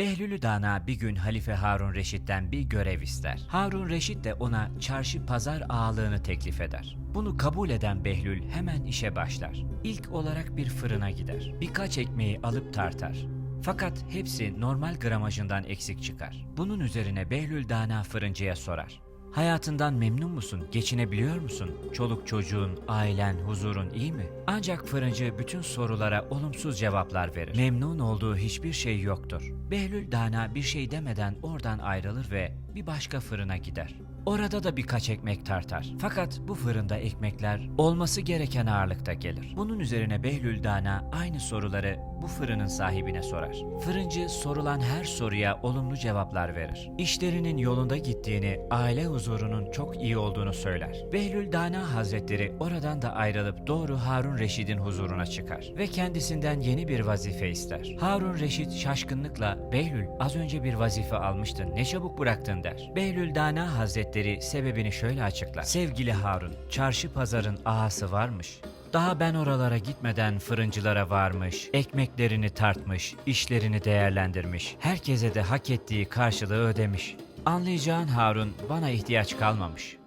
Behlülü Dana bir gün Halife Harun Reşit'ten bir görev ister. Harun Reşit de ona çarşı pazar ağalığını teklif eder. Bunu kabul eden Behlül hemen işe başlar. İlk olarak bir fırına gider. Birkaç ekmeği alıp tartar. Fakat hepsi normal gramajından eksik çıkar. Bunun üzerine Behlül Dana fırıncıya sorar. Hayatından memnun musun? Geçinebiliyor musun? Çoluk çocuğun, ailen, huzurun iyi mi? Ancak fırıncı bütün sorulara olumsuz cevaplar verir. Memnun olduğu hiçbir şey yoktur. Behlül Dana bir şey demeden oradan ayrılır ve bir başka fırına gider. Orada da birkaç ekmek tartar. Fakat bu fırında ekmekler olması gereken ağırlıkta gelir. Bunun üzerine Behlül Dana aynı soruları bu fırının sahibine sorar. Fırıncı sorulan her soruya olumlu cevaplar verir. İşlerinin yolunda gittiğini, aile huzurunun çok iyi olduğunu söyler. Behlül Dana Hazretleri oradan da ayrılıp doğru Harun Reşid'in huzuruna çıkar ve kendisinden yeni bir vazife ister. Harun Reşid şaşkınlıkla Behlül az önce bir vazife almıştın ne çabuk bıraktın der. Behlül Dana Hazretleri sebebini şöyle açıklar. Sevgili Harun, çarşı pazarın ağası varmış. Daha ben oralara gitmeden fırıncılara varmış, ekmeklerini tartmış, işlerini değerlendirmiş, herkese de hak ettiği karşılığı ödemiş. Anlayacağın Harun bana ihtiyaç kalmamış.